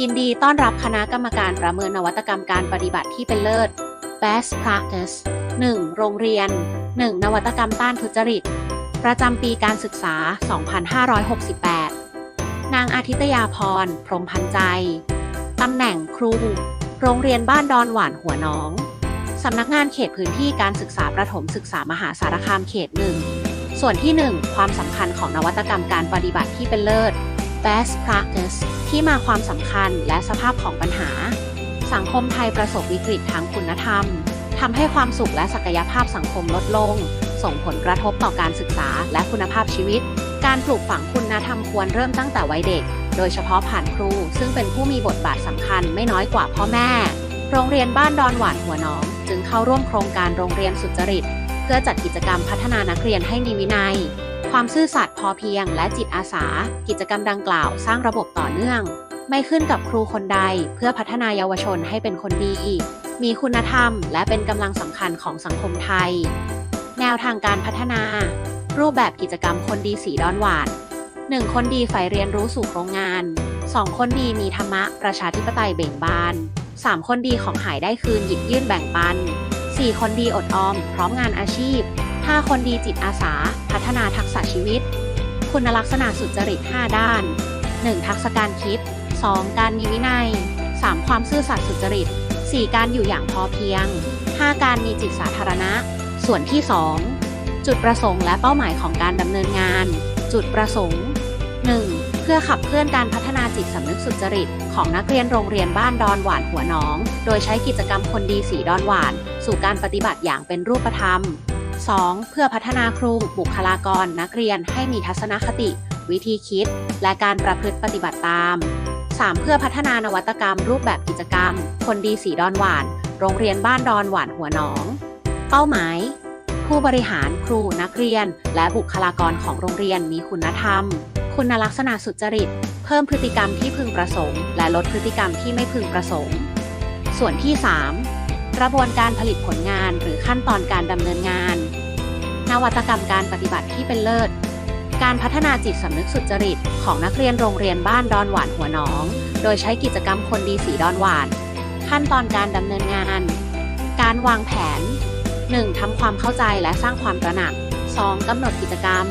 ยินดีต้อนรับคณะกรรมการประเมินนวัตกรรมการปฏิบัติที่เป็นเลิศ Best Practice 1. โรงเรียน 1. นวัตกรรมต้านทุจริต ประจำปีการศึกษา 2568 นางอาทิตยาพร พรหมพันใจ ตำแหน่งครู โรงเรียนบ้านดอนหวานหัวน้อง สำนักงานเขตพื้นที่การศึกษาประถมศึกษามหาสารคามเขตหนึ่ง ส่วนที่ 1 ความสำคัญของนวัตกรรมการปฏิบัติที่เป็นเลิศ Best Practice ที่มาความสำคัญและสภาพของปัญหา สังคมไทยประสบวิกฤตทางคุณธรรมทำให้ความสุขและศักยภาพสังคมลดลง ส่งผลกระทบต่อการศึกษาและคุณภาพชีวิต การปลูกฝังคุณธรรมควรเริ่มตั้งแต่วัยเด็ก โดยเฉพาะผ่านครู ซึ่งเป็นผู้มีบทบาทสำคัญไม่น้อยกว่าพ่อแม่ โรงเรียนบ้านดอนหวานหัวน้อง จึงเข้าร่วมโครงการโรงเรียนสุจริต เพื่อจัดกิจกรรมพัฒนานักเรียนให้มีวินัย ความซื่อสัตย์พอเพียง และจิตอาสา กิจกรรมดังกล่าว สร้างระบบต่อเนื่อง ไม่ขึ้นกับครูคนใด เพื่อพัฒนายาวชนให้เป็นคนดี มีคุณธรรม และเป็นกำลังสำคัญของสังคมไทย แนวทางการพัฒนา รูปแบบกิจกรรมคนดีสีดอนหวาน 1. คนดีใฝ่เรียนรู้สู่โครงงาน 2. คนดีมีธรรมะ ประชาธิปไตยเบ่งบาน 3. คนดีของหายได้คืนหยิบยื่นแบ่งปัน 4. คนดีอดออม พร้อมงานอาชีพ 5. คนดีจิตอาสา พัฒนาทักษะชีวิต คุณลักษณะสุจริต 5 ด้าน 1. ทักษะการคิด 2. การมีวินัย 3. ความซื่อสัตย์สุจริต 4. การอยู่อย่างพอเพียง 5. การมีจิตสาธารณะ ส่วนที่ 2 จุดประสงค์และเป้าหมายของการดำเนินงาน จุดประสงค์ 1. เพื่อขับเคลื่อนการพัฒนาจิตสำนึกสุจริต ของนักเรียนโรงเรียนบ้านดอนหวานหัวหนอง โดยใช้กิจกรรมคนดีสีดอนหวาน สู่การปฏิบัติอย่างเป็นรูปธรรม 2. เพื่อพัฒนาครูบุคลากรนักเรียนให้มีทัศนคติ วิธีคิด และการประพฤติปฏิบัติตาม 3. เพื่อพัฒนานวัตกรรม รูปแบบกิจกรรม คนดีสีดอนหวาน โรงเรียนบ้านดอนหวานหัวหนอง เป้าหมาย ผู้บริหารครูนักเรียน และบุคลากรของโรงเรียนมีคุณธรรม คุณลักษณะสุจริต เพิ่มพฤติกรรมที่พึงประสงค์ และลดพฤติกรรมที่ไม่พึงประสงค์ ส่วนที่ 3 ระบวนการผลิตผลงานหรือขั้นตอนการดำเนินงาน นวัตกรรมการปฏิบัติที่เป็นเลิศ การพัฒนาจิตสำนึกสุจริต ของนักเรียนโรงเรียนบ้านดอนหวานหัวหนอง โดยใช้กิจกรรมคนดีสีดอนหวาน ขั้นตอนการดำเนินงาน การวางแผน 1. ทำความเข้าใจและสร้างความตระหนัก 2. กำหนดกิจกรรม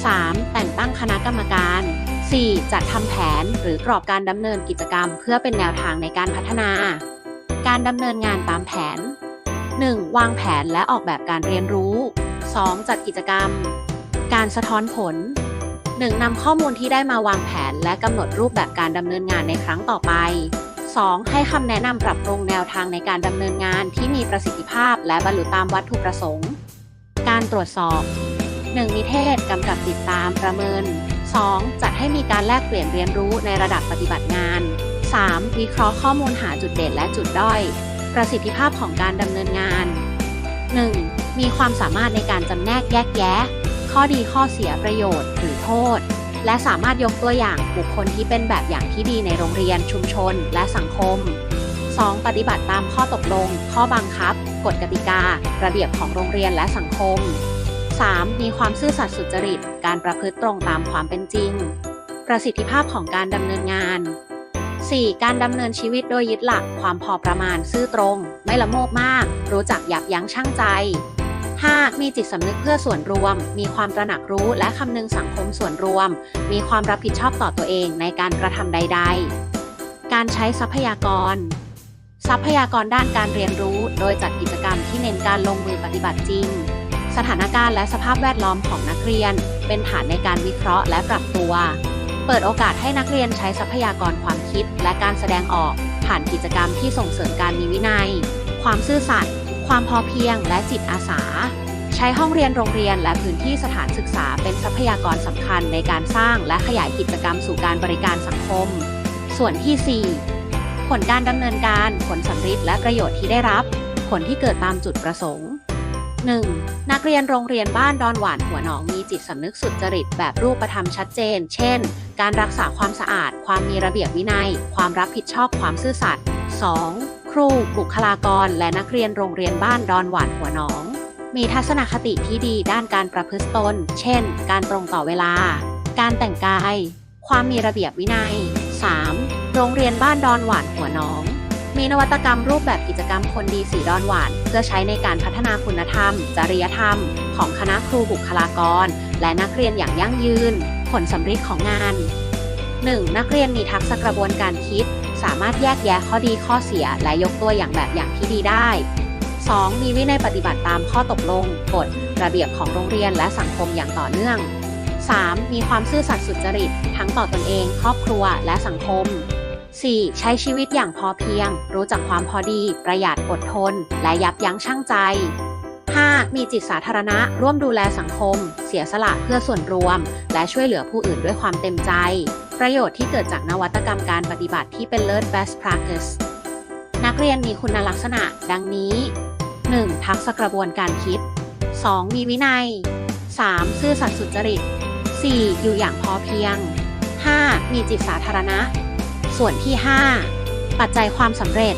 3. แต่งตั้งคณะกรรมการ 4. จัดทำแผนหรือกรอบการดำเนินกิจกรรม เพื่อเป็นแนวทางในการพัฒนา การดำเนินงานตามแผน 1. วางแผนและออกแบบการเรียนรู้ 2. จัดกิจกรรม การสะท้อนผล 1. นำข้อมูลที่ได้มาวางแผนและกำหนดรูปแบบการดำเนินงานในครั้งต่อไป 2. ให้คำแนะนำปรับปรุงแนวทางในการดำเนินงานที่มีประสิทธิภาพและบรรลุตามวัตถุประสงค์ การตรวจสอบ 1. นิเทศกำกับติดตามประเมิน 2. จัดให้มีการแลกเปลี่ยนเรียนรู้ในระดับปฏิบัติงาน 3. วิเคราะห์ข้อมูลหาจุดเด่นและจุดด้อย ประสิทธิภาพของการดำเนินงาน 1. มีความสามารถในการจำแนกแยกแยะ ข้อดีข้อเสียประโยชน์ หรือโทษ และสามารถยกตัวอย่างบุคคลที่เป็นแบบอย่างที่ดีในโรงเรียนชุมชน และสังคม 2. ปฏิบัติตามข้อตกลง ข้อบังคับ กฎกติกา ระเบียบของโรงเรียนและสังคม 3. มีความซื่อสัตย์สุจริต การประพฤติตรงตามความเป็นจริง ประสิทธิภาพของการดำเนินงาน 4. การดำเนินชีวิตโดยยึดหลักความพอประมาณซื่อตรง ไม่ละโมบมาก รู้จักยับยั้งชั่งใจ 5. มีจิตสำนึกเพื่อส่วนรวม มีความตระหนักรู้และคำนึงสังคมส่วนรวม มีความรับผิดชอบต่อตัวเองในการกระทำใด ๆ การใช้ทรัพยากร ทรัพยากรด้านการเรียนรู้ โดยจัดกิจกรรมที่เน้นการลงมือปฏิบัติจริง สถานการณ์และสภาพแวดล้อมของนักเรียน เป็นฐานในการวิเคราะห์และปรับตัว เปิดโอกาสให้นักเรียนใช้ทรัพยากรความคิดและการแสดงออก ผ่านกิจกรรมที่ส่งเสริมการมีวินัย ความซื่อสัตย์ความพอเพียงและจิตอาสา ใช้ห้องเรียนโรงเรียนและพื้นที่สถานศึกษาเป็นทรัพยากรสำคัญในการสร้างและขยายกิจกรรมสู่การบริการสังคม ส่วนที่ 4 ผลการดำเนินการ ผลสำฤทธิ์และประโยชน์ที่ได้รับ ผลที่เกิดตามจุดประสงค์ 1. นักเรียนโรงเรียนบ้านดอนหวานหัวหนองมีจิตสำนึกสุจริตแบบรูปธรรมชัดเจน เช่น การรักษาความสะอาด ความมีระเบียบวินัย ความรับผิดชอบความซื่อสัตย์ 2. ครูบุคลากร และนักเรียนโรงเรียนบ้านดอนหวานหัวหนอง มีทัศนคติที่ดีด้านการประพฤติตน เช่น การตรงต่อเวลา การแต่งกาย ความมีระเบียบวินัย 3. โรงเรียนบ้านดอนหวานหัวหน้อง มีนวัตกรรมรูปแบบกิจกรรมคนดีสีดอนหวาน เพื่อใช้ในการพัฒนาคุณธรรม จริยธรรม ของคณะครูบุคลากร และนักเรียนอย่างยั่งยืน ผลสำฤทธิ์ของงาน 1. นักเรียนมีทักษะกระบวนการคิด สามารถแยกแยะข้อดีข้อเสีย และยกตัวอย่างแบบอย่างที่ดีได้ 2. มีวินัยปฏิบัติตามข้อตกลงกฎระเบียบของโรงเรียนและสังคมอย่างต่อเนื่อง 3. มีความซื่อสัตย์สุจริต ทั้งต่อตนเอง ครอบครัว และสังคม 4. ใช้ชีวิตอย่างพอเพียง รู้จักความพอดี ประหยัดอดทน และยับยั้งชั่งใจ 5. มีจิตสาธารณะ ร่วมดูแลสังคม เสียสละเพื่อส่วนรวม และช่วยเหลือผู้อื่นด้วยความเต็มใจ ประโยชน์ที่เกิดจากนวัตกรรมการปฏิบัติที่เป็นเลิศ best practice นักเรียนมีคุณลักษณะ ดังนี้ 1. ทักษะกระบวนการคิด 2. มีวินัย 3. ซื่อสัตย์สุจริต 4. อยู่อย่างพอเพียง 5. มีจิตสาธารณะ ส่วนที่ 5 ปัจจัยความสำเร็จ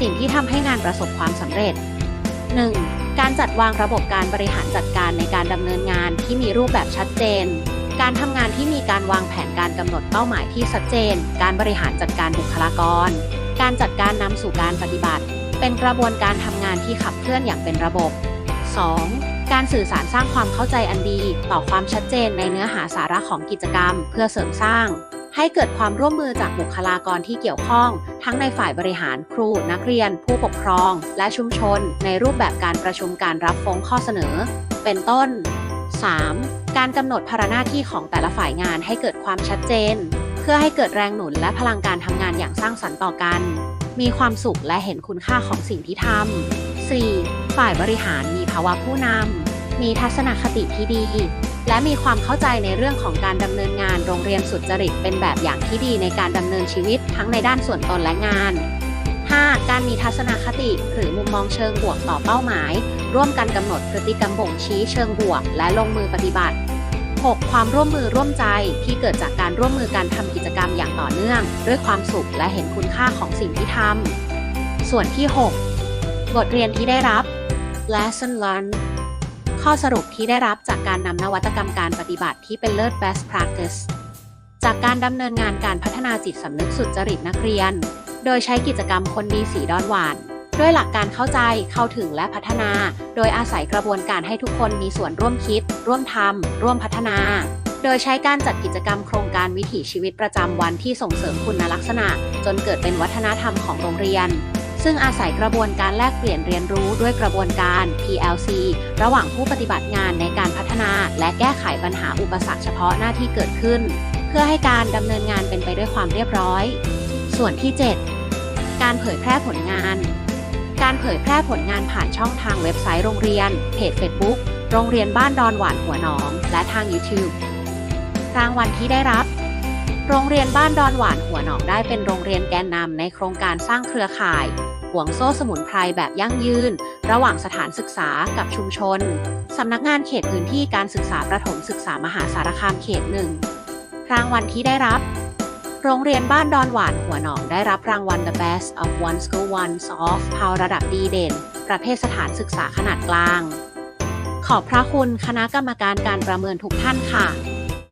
สิ่งที่ทำให้งานประสบความสำเร็จ 1. การจัดวางระบบการบริหารจัดการในการดำเนินงานที่มีรูปแบบชัดเจน การทำงานที่มีการวางแผนการกำหนดเป้าหมายที่ชัดเจน การบริหารจัดการบุคลากร การจัดการนำสู่การปฏิบัติ เป็นกระบวนการทำงานที่ขับเคลื่อนอย่างเป็นระบบ 2. การสื่อสารสร้างความเข้าใจอันดี ต่อความชัดเจนในเนื้อหาสาระของกิจกรรม เพื่อเสริมสร้าง ให้เกิดความร่วมมือจากบุคลากรที่เกี่ยวข้อง ทั้งในฝ่ายบริหารครู นักเรียน ผู้ปกครอง และชุมชน ในรูปแบบการประชุมการรับฟ้องข้อเสนอ เป็นต้น 3. การกำหนดภาระหน้าที่ของแต่ละฝ่ายงานให้เกิดความชัดเจน เพื่อให้เกิดแรงหนุนและพลังการทำงานอย่างสร้างสรรค์ต่อกัน มีความสุขและเห็นคุณค่าของสิ่งที่ทำ 4. ฝ่ายบริหารมีภาวะผู้นำมีทัศนคติที่ดี และมีความเข้าใจในเรื่องของการดำเนินงานโรงเรียนสุจริตเป็นแบบอย่างที่ดีในการดำเนินชีวิตทั้งในด้านส่วนตนและงาน 5. การมีทัศนคติหรือมุมมองเชิงบวกต่อเป้าหมาย ร่วมกันกำหนดพฤติกรรมบ่งชี้เชิงบวก และลงมือปฏิบัติ 6. ความร่วมมือร่วมใจที่เกิดจากการร่วมมือการทำกิจกรรมอย่างต่อเนื่อง ด้วยความสุขและเห็นคุณค่าของสิ่งที่ทำส่วนที่ 6 บทเรียนที่ได้รับ lesson learned ข้อสรุปที่ได้รับจากการนำนวัตกรรมการปฏิบัติที่เป็นเลิศ best practice จากการดำเนินงานการพัฒนาจิตสำนึกสุจริตนักเรียน โดยใช้กิจกรรมคนดีสีดอนหวาน ด้วยหลักการเข้าใจเข้าถึงและพัฒนา โดยอาศัยกระบวนการให้ทุกคนมีส่วนร่วมคิด ร่วมทำร่วมพัฒนา โดยใช้การจัดกิจกรรมโครงการวิถีชีวิตประจำวันที่ส่งเสริมคุณลักษณะ จนเกิดเป็นวัฒนธรรมของโรงเรียน ซึ่งอาศัยกระบวนการแลกเปลี่ยนเรียนรู้ด้วยกระบวนการ PLC ระหว่างผู้ปฏิบัติงานในการพัฒนา และแก้ไขปัญหาอุปสรรคเฉพาะหน้าที่เกิดขึ้น เพื่อให้การดำเนินงานเป็นไปด้วยความเรียบร้อย ส่วนที่ 7 การเผยแพร่ผลงาน การเผยแพร่ผลงานผ่านช่องทางเว็บไซต์โรงเรียน เพจ Facebook โรงเรียนบ้านดอนหวานหัวหนอง และทาง YouTube รางวัลที่ได้รับโรงเรียนบ้านดอนหวานหัวหนองได้เป็นโรงเรียนแกนนำในโครงการสร้างเครือข่าย ห่วงโซ่สมุนไพรแบบยั่งยืน ระหว่างสถานศึกษากับชุมชน สำนักงานเขตพื้นที่การศึกษาประถมศึกษามหาสารคามเขตหนึ่งรางวัลที่ได้รับ โรงเรียนบ้านดอนหวานหัวหนองได้รับรางวัล The Best of One School One Soft p o w ระดับดีเด่น ประเภทสถานศึกษาขนาดกลาง ขอบพระคุณคณะกรรมการการประเมินทุกท่านค่ะ